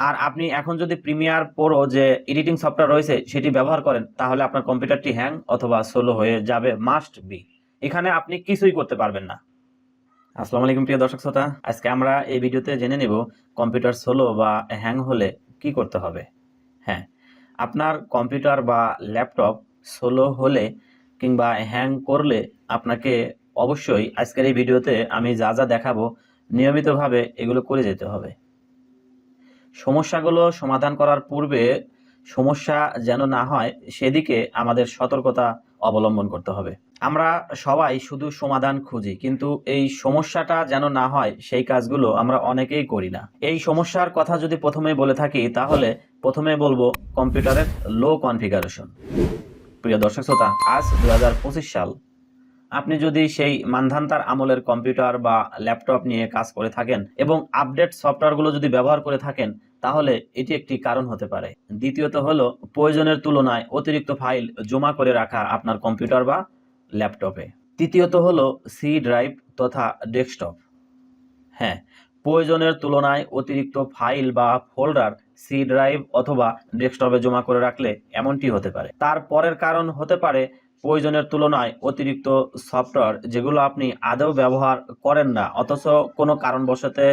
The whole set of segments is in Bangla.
আর আপনি এখন যদি প্রিমিয়ার প্রো যে এডিটিং সফটওয়্যার রয়েছে, সেটি ব্যবহার করেন, তাহলে আপনার কম্পিউটারটি হ্যাং অথবা সোলো হয়ে যাবে মাস্ট বি এখানে আপনি কিছুই করতে পারবেন না। আসসালামু আলাইকুম প্রিয় দর্শক শ্রোতা, আজকে আমরা এই ভিডিওতে জেনে নেব কম্পিউটার সোলো বা হ্যাং হলে কি করতে হবে। হ্যাঁ আপনার কম্পিউটার বা ল্যাপটপ সোলো হলে কিংবা হ্যাং করলে আপনাকে অবশ্যই আজকের এই ভিডিওতে আমি যা যা দেখাবো, নিয়মিতভাবে এগুলো করে যেতে হবে। সমস্যাগুলো সমাধান করার পূর্বে সমস্যা যেন না হয়, সেদিকে আমাদের সতর্কতা অবলম্বন করতে হবে। আমরা সবাই শুধু সমাধান খুঁজি, কিন্তু এই সমস্যাটা যেন না হয়, সেই কাজগুলো আমরা অনেকেই করি না। এই সমস্যার কথা যদি প্রথমে বলে থাকি, তাহলে প্রথমে বলব কম্পিউটারের লো কনফিগারেশন প্রিয় দর্শক শ্রোতা, আজ দু হাজার পঁচিশ সাল। আপনি যদি সেই মানধান্তার আমলের কম্পিউটার বা ল্যাপটপ নিয়ে কাজ করে থাকেন এবং আপডেট সফটওয়্যারগুলো যদি ব্যবহার করে থাকেন, তাহলে এটি একটি কারণ হতে পারে। দ্বিতীয়ত হলো, প্রয়োজনের তুলনায় অতিরিক্ত ফাইল জমা করে রাখা আপনার কম্পিউটার বা ল্যাপটপে। তৃতীয়ত হলো, সি ড্রাইভ তথা ডেস্কটপ। হ্যাঁ প্রয়োজনের তুলনায় অতিরিক্ত ফাইল বা ফোল্ডার, সি ড্রাইভ অথবা ডেস্কটপে জমা করে রাখলে এমনটি হতে পারে। তার পরের কারণ হতে পারে প্রয়োজনের তুলনায় অতিরিক্ত সফটওয়্যার যেগুলো আপনি আদৌ ব্যবহার করেন না, অথচ কোনো কারণবশতে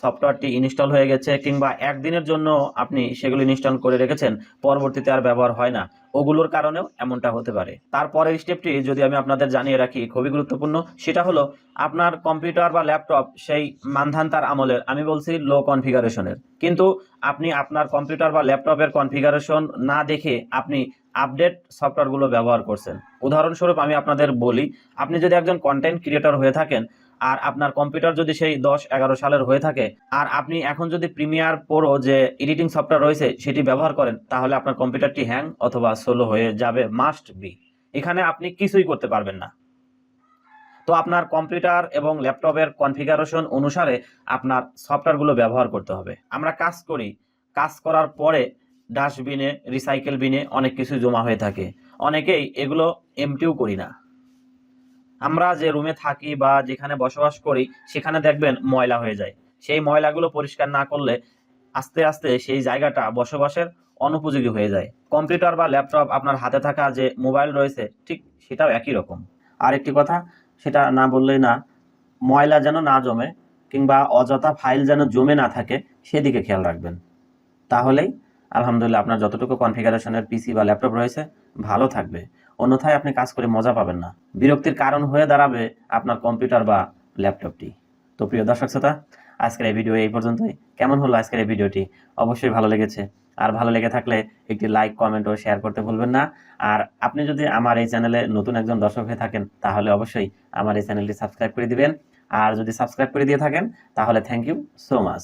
সফটওয়্যারটি ইনস্টল হয়ে গেছে কিংবা একদিনের জন্য আপনি সেগুলো ইনস্টল করে রেখেছেন, পরবর্তীতে আর ব্যবহার হয় না। ওগুলোর কারণেও এমনটা হতে পারে। তারপরের স্টেপটি যদি আমি আপনাদের জানিয়ে রাখি, খুবই গুরুত্বপূর্ণ, সেটা হলো আপনার কম্পিউটার বা ল্যাপটপ সেই মানধান্তার আমলের, আমি বলছি লো কনফিগারেশনের কিন্তু আপনি আপনার কম্পিউটার বা ল্যাপটপের কনফিগারেশন না দেখে আপনি আপডেট সফটওয়্যারগুলো ব্যবহার করছেন। উদাহরণস্বরূপ আমি আপনাদের বলি, আপনি যদি একজন কন্টেন্ট ক্রিয়েটর হয়ে থাকেন আর আপনার কম্পিউটার যদি সেই দশ, এগারো সালের হয়ে থাকে, আর আপনি এখন যদি প্রিমিয়ার প্রো যে এডিটিং সফটওয়্যার রয়েছে, সেটি ব্যবহার করেন, তাহলে আপনার কম্পিউটারটি হ্যাং অথবা সোলো হয়ে যাবে মাস্ট বি এখানে আপনি কিছুই করতে পারবেন না। তো আপনার কম্পিউটার এবং ল্যাপটপের কনফিগারেশন অনুসারে আপনার সফটওয়্যারগুলো ব্যবহার করতে হবে। আমরা কাজ করি। কাজ করার পরে ডাস্টবিনে রিসাইকেল বিনে অনেক কিছু জমা হয়ে থাকে। অনেকেই এগুলো এমটিও করি না। আমরা যে রুমে থাকি বা যেখানে বসবাস করি, সেখানে দেখবেন ময়লা হয়ে যায়। সেই ময়লাগুলো পরিষ্কার না করলে আস্তে আস্তে সেই জায়গাটা বসবাসের অনুপযোগী হয়ে যায়। কম্পিউটার বা ল্যাপটপ আপনার হাতে থাকা যে মোবাইল রয়েছে, ঠিক সেটাও একই রকম। আর একটি কথা, সেটা না বললেই না, ময়লা যেন না জমে কিংবা অযথা ফাইল যেন জমে না থাকে, সেদিকে খেয়াল রাখবেন। তাহলেই আলহামদুলিল্লাহ আপনার যতটুকু কনফিগারেশনের পিসি বা ল্যাপটপ রয়েছে, ভালো থাকবে। অন্যথায় আপনি কাজ করে মজা পাবেন না। বিরক্তির কারণ হয়ে দাঁড়াবে আপনার কম্পিউটার বা ল্যাপটপটি। তো প্রিয় দর্শক শ্রোতা, আজকের এই ভিডিও এই পর্যন্তই। কেমন হলো আজকের এই ভিডিওটি? অবশ্যই ভালো লেগেছে। আর ভালো লেগে থাকলে একটি লাইক, কমেন্ট ও শেয়ার করতে ভুলবেন না। আর আপনি যদি আমার এই চ্যানেলে নতুন একজন দর্শক হয়ে থাকেন, তাহলে অবশ্যই আমার এই চ্যানেলটি সাবস্ক্রাইব করে দিবেন। আর যদি সাবস্ক্রাইব করে দিয়ে থাকেন, তাহলে থ্যাংক ইউ সো মাচ।